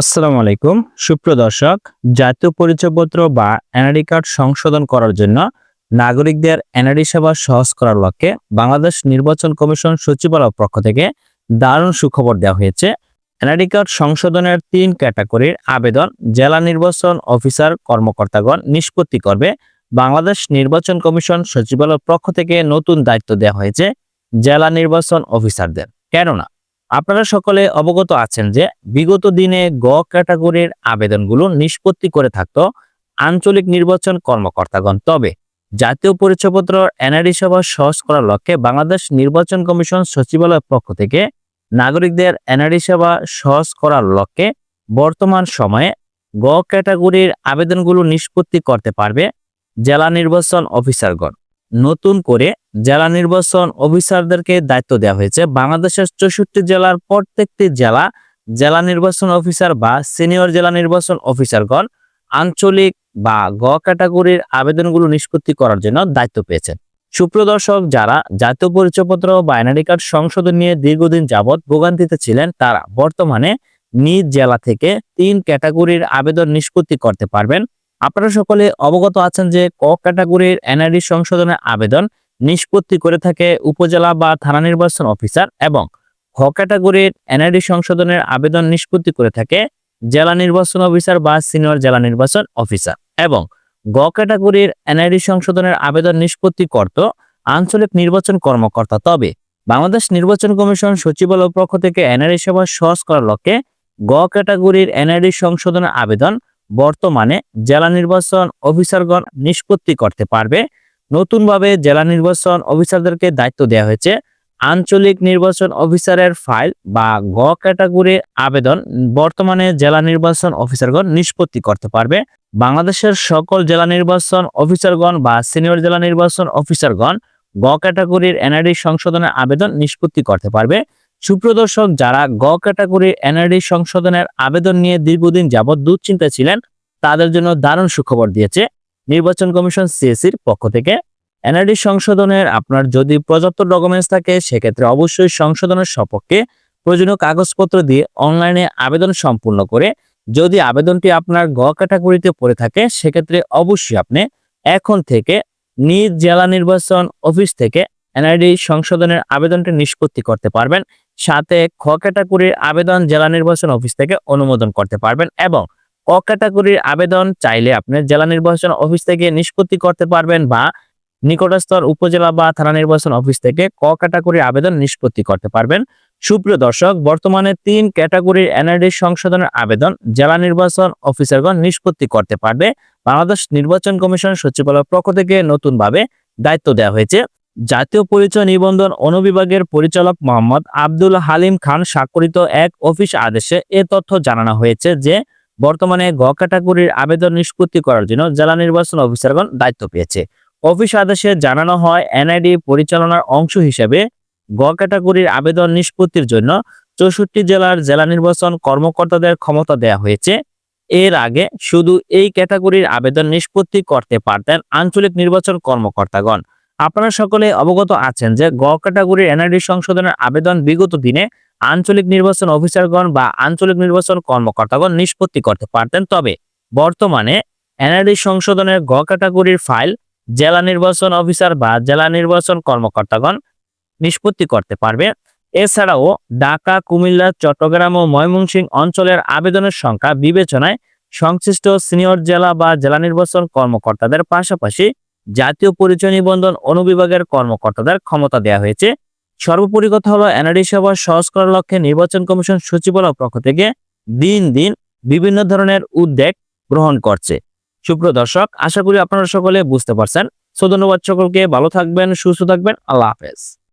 আসসালামু আলাইকুম। সুপ্রিয় দর্শক, জাতীয় পরিচয়পত্র বা এনআইডি কার্ড সংশোধন করার জন্য নাগরিকদের এনআরডি সেবা সহজ করার লক্ষ্যে বাংলাদেশ নির্বাচন কমিশন সচিবালয় পক্ষ থেকে দারুণ সুখবর দেওয়া হয়েছে। এনআইডি কার্ড সংশোধনের তিন ক্যাটাগরির আবেদন জেলা নির্বাচন অফিসার কর্মকর্তাগণ নিষ্পত্তি করবে। বাংলাদেশ নির্বাচন কমিশন সচিবালয় পক্ষ থেকে নতুন দায়িত্ব দেওয়া হয়েছে জেলা নির্বাচন অফিসারদের। কেননা আপনারা সকলে অবগত আছেন যে বিগত দিনে গ ক্যাটাগরির আবেদনগুলো নিষ্পত্তি করে থাকত আঞ্চলিক নির্বাচন কর্মকর্তাগণ। তবে জাতীয় পরিচয়পত্র, এনআরডি সভা, সহজ করার লক্ষ্যে বাংলাদেশ নির্বাচন কমিশন সচিবালয়ের পক্ষ থেকে নাগরিকদের এনআরডি সেবা সহজ করার লক্ষ্যে বর্তমান সময়ে গ ক্যাটাগরির আবেদনগুলো নিষ্পত্তি করতে পারবে জেলা নির্বাচন অফিসারগণ। নতুন করে জেলা নির্বাচন অফিসারদেরকে দায়িত্ব দেওয়া হয়েছে। বাংলাদেশের চৌষট্টি জেলার প্রত্যেকটি জেলা জেলা নির্বাচন অফিসার বা সিনিয়র জেলা নির্বাচন অফিসারগণ আঞ্চলিক বা গ ক্যাটাগরির আবেদনগুলো নিষ্পত্তি করার জন্য দায়িত্ব পেয়েছেন। সুপ্রদর্শক যারা জাতীয় পরিচয়পত্র বা এনআইডি কার্ড সংশোধন নিয়ে দীর্ঘদিন যাবৎ ভোগান্তিতে ছিলেন, তারা বর্তমানে নিজ জেলা থেকে তিন ক্যাটাগরির আবেদন নিষ্পত্তি করতে পারবেন। আপনারা সকলে অবগত আছেন যে ক ক্যাটাগরির এনআইডি সংশোধনের আবেদন নিষ্পত্তি করে থাকে উপজেলা বা থানা নির্বাচন অফিসার এবং খ ক্যাটাগরির এনআইডি সংশোধনের আবেদন নিষ্পত্তি করে থাকে জেলা নির্বাচন অফিসার বা সিনিয়র জেলা নির্বাচন অফিসার এবং গ ক্যাটাগরির এনআইডি সংশোধনের আবেদন নিষ্পত্তি করত আঞ্চলিক নির্বাচন কর্মকর্তা। তবে বাংলাদেশ নির্বাচন কমিশন সচিবালয় পক্ষ থেকে এনআইডি সেবা সহজ করার লক্ষ্যে গ ক্যাটাগরির এনআইডি সংশোধনের আবেদন বর্তমানে জেলা নির্বাচন অফিসারগণ নিষ্পত্তি করতে পারবে। নতুনভাবে জেলা নির্বাচন অফিসারদেরকে দায়িত্ব দেওয়া হয়েছে। আঞ্চলিক নির্বাচন অফিসারের ফাইল বা গ ক্যাটাগরির আবেদন বর্তমানে জেলা নির্বাচন অফিসারগণ নিষ্পত্তি করতে পারবে। বাংলাদেশের সকল জেলা নির্বাচন অফিসারগণ বা সিনিয়র জেলা নির্বাচন অফিসারগণ গ ক্যাটাগরির এনআইডি সংশোধনের আবেদন নিষ্পত্তি করতে পারবে। সুপ্রদর্শক যারা গ ক্যাটাগরির এনআরডি সংশোধনের আবেদন নিয়ে দীর্ঘদিন যাবৎ দুশ্চিন্তা ছিলেন, তাদের জন্য দারুণ সুখবর দিয়েছে নির্বাচন কমিশন সিএসির পক্ষ থেকে। এনআরডি সংশোধনের আপনার যদি পর্যাপ্ত ডকুমেন্টস থাকে, সেক্ষেত্রে অবশ্যই সংশোধনের সপক্ষে প্রয়োজনীয় কাগজপত্র দিয়ে অনলাইনে আবেদন সম্পূর্ণ করে যদি আবেদনটি আপনার গ ক্যাটাগরিতে পড়ে থাকে, সেক্ষেত্রে অবশ্যই আপনি এখন থেকে নিজ জেলা নির্বাচন অফিস থেকে এনআইডি সংশোধনের আবেদনটি নিষ্পত্তি করতে পারবেন। সাথে খ ক্যাটাগরির আবেদন জেলা নির্বাচন অফিস থেকে অনুমোদন করতে পারবেন এবং ক ক্যাটাগরির আবেদন চাইলে আপনি জেলা নির্বাচন অফিস থেকে নিষ্পত্তি করতে পারবেন বা নিকটস্থ উপজেলা বা থানা নির্বাচন অফিস থেকে ক ক্যাটাগরির আবেদন নিষ্পত্তি করতে পারবেন। সুপ্রিয় দর্শক, বর্তমানে তিন ক্যাটাগরির এনআরডি সংশোধনের আবেদন জেলা নির্বাচন অফিসারগণ নিষ্পত্তি করতে পারবে। বাংলাদেশ নির্বাচন কমিশন সচিবালয় পক্ষ থেকে নতুনভাবে দায়িত্ব দেওয়া হয়েছে। জাতীয় পরিচয় নিবন্ধন অনুবিভাগের পরিচালক মোহাম্মদ আব্দুল হালিম খান স্বাক্ষরিত এক অফিস আদেশে এ তথ্য জানানো হয়েছে যে, বর্তমানে গ ক্যাটাগরির আবেদন নিষ্পত্তি করার জন্য জেলা নির্বাচন অফিসারগণ দায়িত্ব পেয়েছে। অফিস আদেশে জানানো হয়, এনআইডি পরিচালনার অংশ হিসেবে গ ক্যাটাগরির আবেদন নিষ্পত্তির জন্য চৌষট্টি জেলার জেলা নির্বাচন কর্মকর্তাদের ক্ষমতা দেওয়া হয়েছে। এর আগে শুধু এই ক্যাটাগরির আবেদন নিষ্পত্তি করতে পারতেন আঞ্চলিক নির্বাচন কর্মকর্তাগণ। আপনারা সকলে অবগত আছেন যে গ ক্যাটাগরির এনআরডি সংশোধনের আবেদন বিগত দিনে আঞ্চলিক নির্বাচন অফিসারগণ বা আঞ্চলিক নির্বাচন কর্মকর্তাগণ নিষ্পত্তি করতে পারতেন। তবে বর্তমানে এনআরডি সংশোধনের গ ক্যাটাগরির ফাইল জেলা নির্বাচন অফিসার বা জেলা নির্বাচন কর্মকর্তাগণ নিষ্পত্তি করতে পারবে। এছাড়াও ঢাকা, কুমিল্লা, চট্টগ্রাম ও ময়মনসিংহ অঞ্চলের আবেদনের সংখ্যা বিবেচনায় সংশ্লিষ্ট সিনিয়র জেলা বা জেলা নির্বাচন কর্মকর্তাদের পাশাপাশি জাতীয় পরিচয় নিবন্ধন অনুবিভাগের কর্মকর্তাদের ক্ষমতা দেওয়া হয়েছে। সর্বোপরি কথা হলো, এনআরডি সভা সহজ করার লক্ষ্যে নির্বাচন কমিশন সচিবালয় পক্ষ থেকে দিন দিন বিভিন্ন ধরনের উদ্যোগ গ্রহণ করছে। সুপ্রিয় দর্শক, আশা করি আপনারা সকলে বুঝতে পারছেন। সো ধন্যবাদ সকলকে, ভালো থাকবেন, সুস্থ থাকবেন, আল্লাহ হাফেজ।